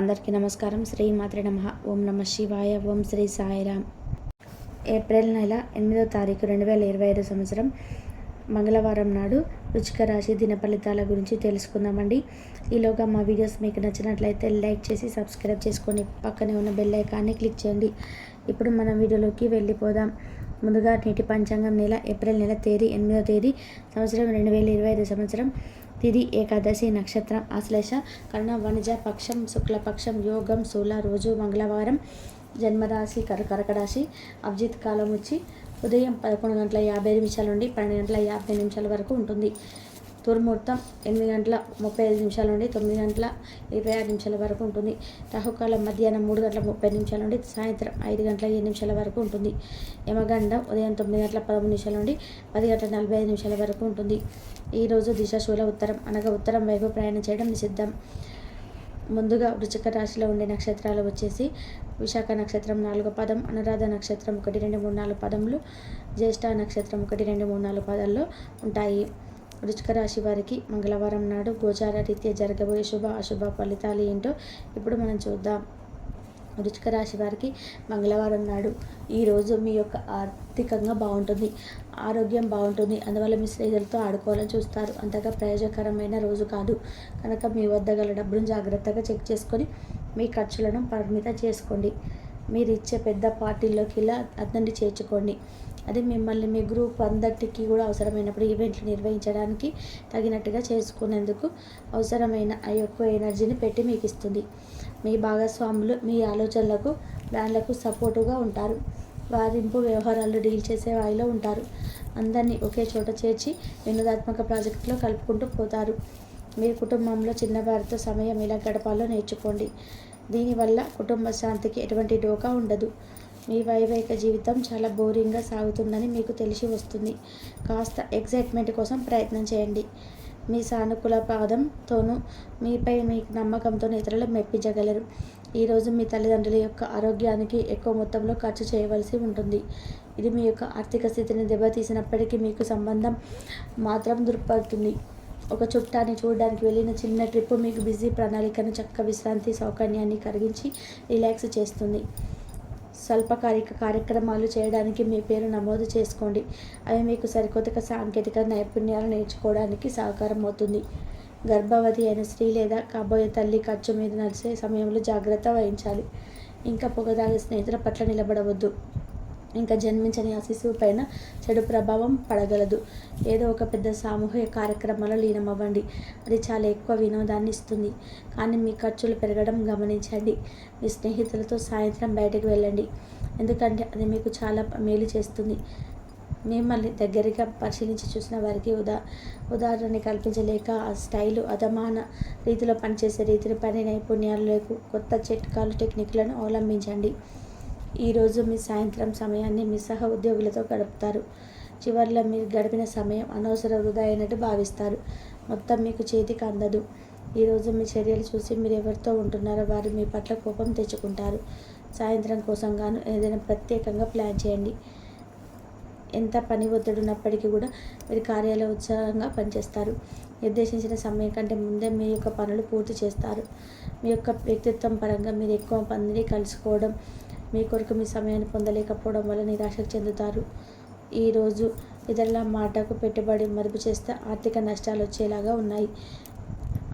అందరికీ నమస్కారం. శ్రీ మాత్రే నమ. ఓం నమ శివాయ. ఓం శ్రీ సాయిరామ్ ఏప్రిల్ నెల ఎనిమిదో తారీఖు రెండు వేల ఇరవై ఐదు సంవత్సరం. మంగళవారం నాడు రుచిక రాశి దిన ఫలితాల గురించి తెలుసుకుందామండి. ఈలోగా మా వీడియోస్ మీకు నచ్చినట్లయితే లైక్ చేసి సబ్స్క్రైబ్ చేసుకొని పక్కనే ఉన్న బెల్ ఐకాన్ని క్లిక్ చేయండి. ఇప్పుడు మనం వీడియోలోకి వెళ్ళిపోదాం. ముందుగా నేటి పంచాంగం నెల ఏప్రిల్ నెల తేదీ ఎనిమిదో తేదీ సంవత్సరం రెండు వేల ఇరవై ఐదు సంవత్సరం. తిది ఏకాదశి నక్షత్రం. ఆశ్లేష కర్ణ వణిజ పక్షం శుక్లపక్షం యోగం శూల రోజు మంగళవారం జన్మరాశి కర అభిజిత్ కాలం వచ్చి ఉదయం పదకొండు గంటల యాభై నిమిషాల నుండి పన్నెండు గంటల యాభై నిమిషాల వరకు ఉంటుంది. దుర్ముహూర్తం ఎనిమిది గంటల ముప్పై ఐదు నిమిషాల నుండి తొమ్మిది గంటల ఇరవై ఆరు నిమిషాల వరకు ఉంటుంది. రాహుకాలం మధ్యాహ్నం మూడు గంటల ముప్పై నిమిషాల నుండి సాయంత్రం ఐదు గంటల ఏడు నిమిషాల వరకు ఉంటుంది. యమగండం ఉదయం తొమ్మిది గంటల పదమూడు నిమిషాల నుండి పది గంటల నలభై ఐదు నిమిషాల వరకు ఉంటుంది. ఈరోజు దిశ శూల ఉత్తరం. అనగా ఉత్తరం వైపు ప్రయాణం చేయడం నిషిద్ధం. ముందుగా వృశ్చిక రాశిలో ఉండే నక్షత్రాలు వచ్చేసి విశాఖ నక్షత్రం నాలుగో పదం అనురాధ నక్షత్రం ఒకటి రెండు మూడు నాలుగు పదములు జ్యేష్ఠ నక్షత్రం ఒకటి రెండు మూడు నాలుగు పదాల్లో ఉంటాయి. వృశ్చిక రాశి వారికి మంగళవారం నాడు గోచార రీత్యా జరగబోయే శుభ అశుభ ఫలితాలు ఏంటో ఇప్పుడు మనం చూద్దాం. వృశ్చిక రాశి వారికి మంగళవారం నాడు ఈరోజు మీ యొక్క ఆర్థికంగా బాగుంటుంది ఆరోగ్యం బాగుంటుంది. అందువల్ల మీ స్నేహితులతో ఆడుకోవాలని చూస్తారు. అంతగా ప్రయోజనకరమైన రోజు కాదు. కనుక మీ వద్ద గల డబ్బును జాగ్రత్తగా చెక్ చేసుకొని మీ ఖర్చులను పరిమిత చేసుకోండి. మీరు ఇచ్చే పెద్ద పార్టీల్లోకి ఇలా అతన్ని చేర్చుకోండి. అది మిమ్మల్ని మీ గ్రూప్ అందరికీ కూడా అవసరమైనప్పుడు ఈవెంట్లు నిర్వహించడానికి తగినట్టుగా చేసుకునేందుకు అవసరమైన ఆ యొక్క ఎనర్జీని పెట్టి మీకు ఇస్తుంది మీ భాగస్వాములు మీ ఆలోచనలకు ప్లాన్లకు సపోర్టుగా ఉంటారు. వారింపు వ్యవహారాలు డీల్ చేసే వారిలో ఉంటారు. అందరినీ ఒకే చోట చేర్చి వినోదాత్మక ప్రాజెక్టులో కలుపుకుంటూ పోతారు. మీ కుటుంబంలో చిన్నవారితో సమయం ఎలా గడపాలో నేర్చుకోండి. దీనివల్ల కుటుంబ శాంతికి ఎటువంటి డోకా ఉండదు. మీ వైవాహిక జీవితం చాలా బోరింగ్గా సాగుతుందని మీకు తెలిసి వస్తుంది. కాస్త ఎగ్జైట్మెంట్ కోసం ప్రయత్నం చేయండి. మీ సానుకూల పాదంతోనూ మీపై మీ నమ్మకంతో ఇతరులు మెప్పించగలరు. ఈరోజు మీ తల్లిదండ్రుల యొక్క ఆరోగ్యానికి ఎక్కువ మొత్తంలో ఖర్చు చేయవలసి ఉంటుంది. ఇది మీ యొక్క ఆర్థిక స్థితిని దెబ్బతీసినప్పటికీ మీకు సంబంధం మాత్రం దృక్పడుతుంది ఒక చుట్టాన్ని చూడడానికి వెళ్ళిన చిన్న ట్రిప్ మీకు బిజీ ప్రణాళికను చక్క విశ్రాంతి సౌకర్యాన్ని కలిగించి రిలాక్స్ చేస్తుంది. స్వల్పకాలిక కార్యక్రమాలు చేయడానికి మీ పేరు నమోదు చేసుకోండి. అవి మీకు సరికొత్త సాంకేతిక నైపుణ్యాలు నేర్చుకోవడానికి సహకారం అవుతుంది. గర్భవతి అయిన స్త్రీ లేదా కాబోయే తల్లి ఖర్చు మీద నడిచే సమయంలో జాగ్రత్త వహించాలి. ఇంకా పొగదాగే స్నేహితుల పట్ల నిలబడవద్దు. ఇంకా జన్మించని ఆ శిశువు పైన చెడు ప్రభావం పడగలదు. ఏదో ఒక పెద్ద సామూహిక కార్యక్రమంలో లీనమవ్వండి. అది చాలా ఎక్కువ వినోదాన్ని ఇస్తుంది. కానీ మీ ఖర్చులు పెరగడం గమనించండి. మీ స్నేహితులతో సాయంత్రం బయటకు వెళ్ళండి. ఎందుకంటే అది మీకు చాలా మేలు చేస్తుంది. మిమ్మల్ని దగ్గరగా పరిశీలించి చూసిన వారికి ఉదా ఉదాహరణ కల్పించలేక ఆ స్టైలు అధమాన రీతిలో పనిచేసే రీతిలో పని నైపుణ్యాలు లేకు కొత్త చిట్కాలు టెక్నిక్లను అవలంబించండి. ఈరోజు మీ సాయంత్రం సమయాన్ని మీ సహ ఉద్యోగులతో గడుపుతారు. చివరిలో మీరు గడిపిన సమయం అనవసర వృధా అయినట్టు భావిస్తారు. మొత్తం మీకు చేతికి అందదు. ఈరోజు మీ చర్యలు చూసి మీరు ఎవరితో ఉంటున్నారో వారు మీ పట్ల కోపం తెచ్చుకుంటారు. సాయంత్రం కోసం గాను ఏదైనా ప్రత్యేకంగా ప్లాన్ చేయండి. ఎంత పని ఒత్తిడినప్పటికీ కూడా మీరు కార్యాలయ ఉత్సాహంగా పనిచేస్తారు. నిర్దేశించిన సమయం కంటే ముందే మీ యొక్క పనులు పూర్తి చేస్తారు. మీ యొక్క వ్యక్తిత్వం పరంగా మీరు ఎక్కువ మందిని కలుసుకోవడం మీ కొరకు మీ సమయాన్ని పొందలేకపోవడం వల్ల నిరాశకు చెందుతారు. ఈరోజు ఇతరుల మాటకు పెట్టుబడి మదుపు చేస్తే ఆర్థిక నష్టాలు వచ్చేలాగా ఉన్నాయి.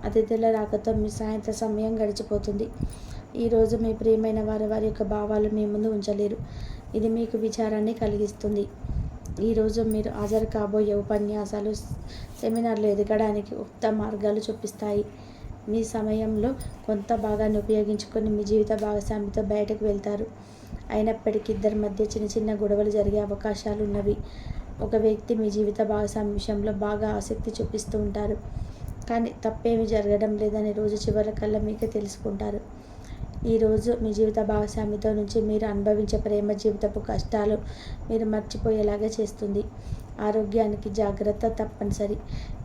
అతిథుల రాకతో మీ సాయంత్ర సమయం గడిచిపోతుంది. ఈరోజు మీ ప్రియమైన వారి వారి యొక్క భావాలు మీ ముందు ఉంచలేరు. ఇది మీకు విచారాన్ని కలిగిస్తుంది. ఈరోజు మీరు హాజరు కాబోయే ఉపన్యాసాలు సెమినార్లు ఎదగడానికి ఉక్త మార్గాలు చూపిస్తాయి. మీ సమయంలో కొంత భాగాన్ని ఉపయోగించుకొని మీ జీవిత భాగస్వామితో బయటకు వెళ్తారు. అయినప్పటికీ ఇద్దరి మధ్య చిన్న చిన్న గొడవలు జరిగే అవకాశాలు ఉన్నవి. ఒక వ్యక్తి మీ జీవిత భాగస్వామి విషయంలో బాగా ఆసక్తి చూపిస్తూ ఉంటారు. కానీ తప్పేమీ జరగడం లేదని రోజు చివరికల్లా మీకే తెలుసుకుంటారు. ఈరోజు మీ జీవిత భాగస్వామితో నుంచి మీరు అనుభవించే ప్రేమ జీవితపు కష్టాలు మీరు మర్చిపోయేలాగా చేస్తుంది. ఆరోగ్యానికి జాగ్రత్త తప్పనిసరి.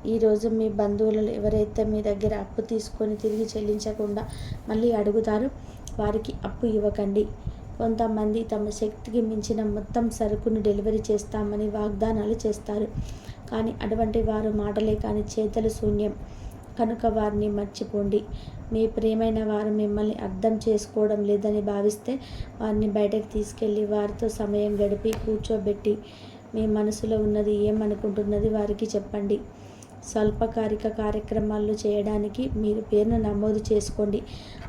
ఈరోజు మీ బంధువులలో ఎవరైతే మీ దగ్గర అప్పు తీసుకొని తిరిగి చెల్లించకుండా మళ్ళీ అడుగుతారో వారికి అప్పు ఇవ్వకండి. కొంతమంది తమ శక్తికి మించిన మొత్తం సరుకును డెలివరీ చేస్తామని వాగ్దానాలు చేస్తారు. కానీ అటువంటి వారు మాటలే కానీ చేతలు శూన్యం. కనుక వారిని మర్చిపోండి. మీ ప్రియమైన వారు మిమ్మల్ని అర్థం చేసుకోవడం లేదని భావిస్తే వారిని బయటకు తీసుకెళ్ళి వారితో సమయం గడిపి కూర్చోబెట్టి మీ మనసులో ఉన్నది ఏమనుకుంటున్నది వారికి చెప్పండి. స్వల్పకాలిక కార్యక్రమాలు చేయడానికి మీరు పేరును నమోదు చేసుకోండి.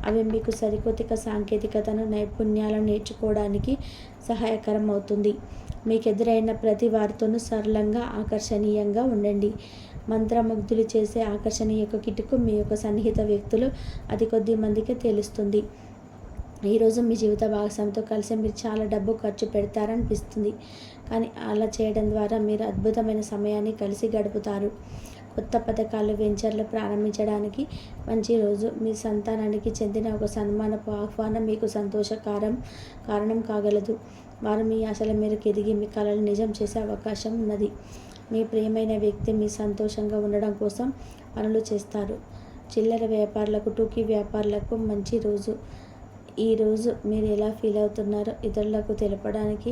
అవి మీకు సరికొత్త సాంకేతికతను నైపుణ్యాలను నేర్చుకోవడానికి సహాయకరం అవుతుంది మీకు ఎదురైన ప్రతి వారితోనూ సరళంగా ఆకర్షణీయంగా ఉండండి. మంత్రముగ్ధులు చేసే ఆకర్షణీయ యొక్క కిటుకు మీ యొక్క సన్నిహిత వ్యక్తులు అది కొద్ది మందికి తెలుస్తుంది. ఈరోజు మీ జీవిత భాగస్వామితో కలిసి మీరు చాలా డబ్బు ఖర్చు పెడతారనిపిస్తుంది. కానీ అలా చేయడం ద్వారా మీరు అద్భుతమైన సమయాన్ని కలిసి గడుపుతారు. కొత్త పథకాలు వెంచర్లు ప్రారంభించడానికి మంచి రోజు. మీ సంతానానికి చెందిన ఒక సన్మానపు ఆహ్వానం మీకు సంతోషకారం కారణం కాగలదు. వారు మీ ఆశల మేరకు ఎదిగి మీ కళలు నిజం చేసే అవకాశం ఉన్నది. మీ ప్రియమైన వ్యక్తి మీ సంతోషంగా ఉండడం కోసం పనులు చేస్తారు. చిల్లర వ్యాపారులకు టూకీ వ్యాపారులకు మంచి రోజు. ఈరోజు మీరు ఎలా ఫీల్ అవుతున్నారో ఇతరులకు తెలపడానికి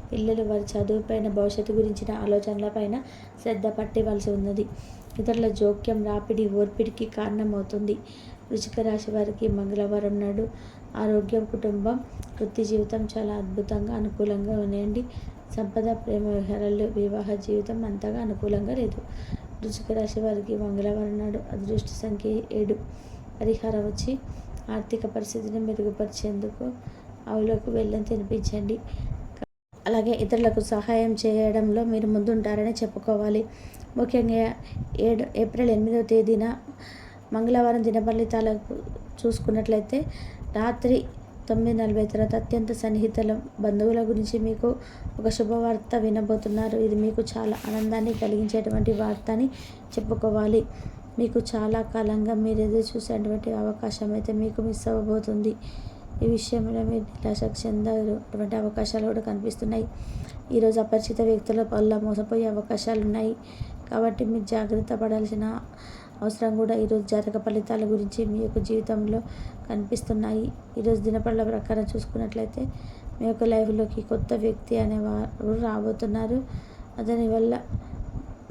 పిల్లలు వారి చదువుపైన భవిష్యత్తు గురించిన ఆలోచనలపైన శ్రద్ధ పట్టవలసి ఉన్నది. ఇతరుల జోక్యం రాపిడి ఓర్పిడికి కారణమవుతుంది. వృషిక రాశి వారికి మంగళవారం నాడు ఆరోగ్యం కుటుంబం వృత్తి జీవితం చాలా అద్భుతంగా అనుకూలంగా ఉన్నాయండి. సంపద ప్రేమ వ్యవహారాల్లో వివాహ జీవితం అంతగా అనుకూలంగా లేదు. వృషిక రాశి వారికి మంగళవారం నాడు అదృష్ట సంఖ్య ఏడు. పరిహారం వచ్చి ఆర్థిక పరిస్థితిని మెరుగుపరిచేందుకు ఆవులకు వెళ్ళని తినిపించండి. అలాగే ఇతరులకు సహాయం చేయడంలో మీరు ముందుంటారని చెప్పుకోవాలి. ముఖ్యంగా ఏడు ఏప్రిల్ ఎనిమిదవ తేదీన మంగళవారం దినఫలితాలకు చూసుకున్నట్లయితే రాత్రి తొమ్మిది నలభై తర్వాత అత్యంత సన్నిహితుల బంధువుల గురించి మీకు ఒక శుభవార్త వినబోతున్నారు. ఇది మీకు చాలా ఆనందాన్ని కలిగించేటువంటి వార్త అని చెప్పుకోవాలి. మీకు చాలా కాలంగా మీరు ఎదురు చూసేటువంటి అవకాశం అయితే మీకు మిస్ అవ్వబోతుంది. ఈ విషయంలో మీరు నిరాశకు చెందటువంటి అవకాశాలు కూడా కనిపిస్తున్నాయి. ఈరోజు అపరిచిత వ్యక్తుల వల్ల మోసపోయే అవకాశాలు ఉన్నాయి. కాబట్టి మీరు జాగ్రత్త పడాల్సిన అవసరం కూడా ఈరోజు జాతక ఫలితాల గురించి మీ యొక్క జీవితంలో కనిపిస్తున్నాయి. ఈరోజు దినపళ్ళ ప్రకారం చూసుకున్నట్లయితే మీ యొక్క లైఫ్లోకి కొత్త వ్యక్తి అనేవారు రాబోతున్నారు. అతని వల్ల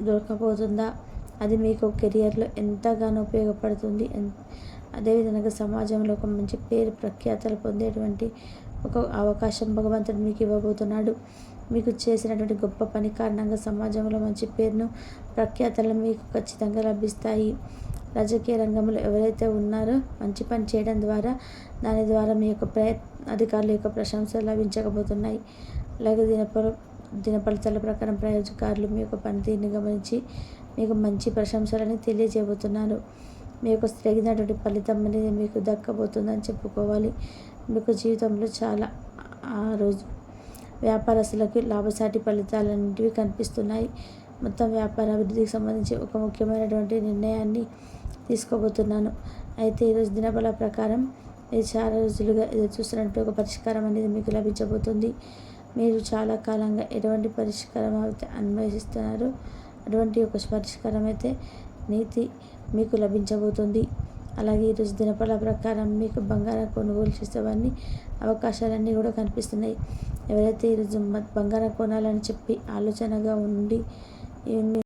దొరకపోతుందా? అది మీకు కెరియర్లో ఎంతగానో ఉపయోగపడుతుంది. అదేవిధంగా సమాజంలో ఒక మంచి పేరు ప్రఖ్యాతలు పొందేటువంటి ఒక అవకాశం భగవంతుడు మీకు ఇవ్వబోతున్నాడు. మీకు చేసినటువంటి గొప్ప పని కారణంగా సమాజంలో మంచి పేరును ప్రఖ్యాతలు మీకు ఖచ్చితంగా లభిస్తాయి. రాజకీయ రంగంలో ఎవరైతే ఉన్నారో మంచి పని చేయడం ద్వారా దాని ద్వారా మీ యొక్క ప్రయత్ అధికారుల యొక్క ప్రశంసలు లభించకపోతున్నాయి. అలాగే దినపర దినఫలితాల ప్రకారం ప్రయోజకారులు మీ యొక్క పనితీరుని గమనించి మీకు మంచి ప్రశంసలని తెలియజేయబోతున్నారు. మీకు యొక్క తగినటువంటి ఫలితం అనేది మీకు దక్కబోతుందని చెప్పుకోవాలి. మీకు జీవితంలో చాలా ఆ రోజు వ్యాపారస్తులకు లాభసాటి ఫలితాలు ఫలితాలన్నింటివి కనిపిస్తున్నాయి. మొత్తం వ్యాపార అభివృద్ధికి సంబంధించి ఒక ముఖ్యమైనటువంటి నిర్ణయాన్ని తీసుకోబోతున్నాను. అయితే ఈరోజు దినబల ప్రకారం మీరు చాలా రోజులుగా ఎదురు చూస్తున్నట్టు ఒక పరిష్కారం అనేది మీకు లభించబోతుంది. మీరు చాలా కాలంగా ఎటువంటి పరిష్కారం అయితే అన్వేషిస్తున్నారు? అటువంటి ఒక పరిష్కారం అయితే నీతి మీకు లభించబోతుంది. అలాగే ఈరోజు దినపల ప్రకారం మీకు బంగారం కొనుగోలు చేసేవన్నీ అవకాశాలన్నీ కూడా కనిపిస్తున్నాయి. ఎవరైతే ఈరోజు బంగారం కొనాలని చెప్పి ఆలోచనగా ఉండి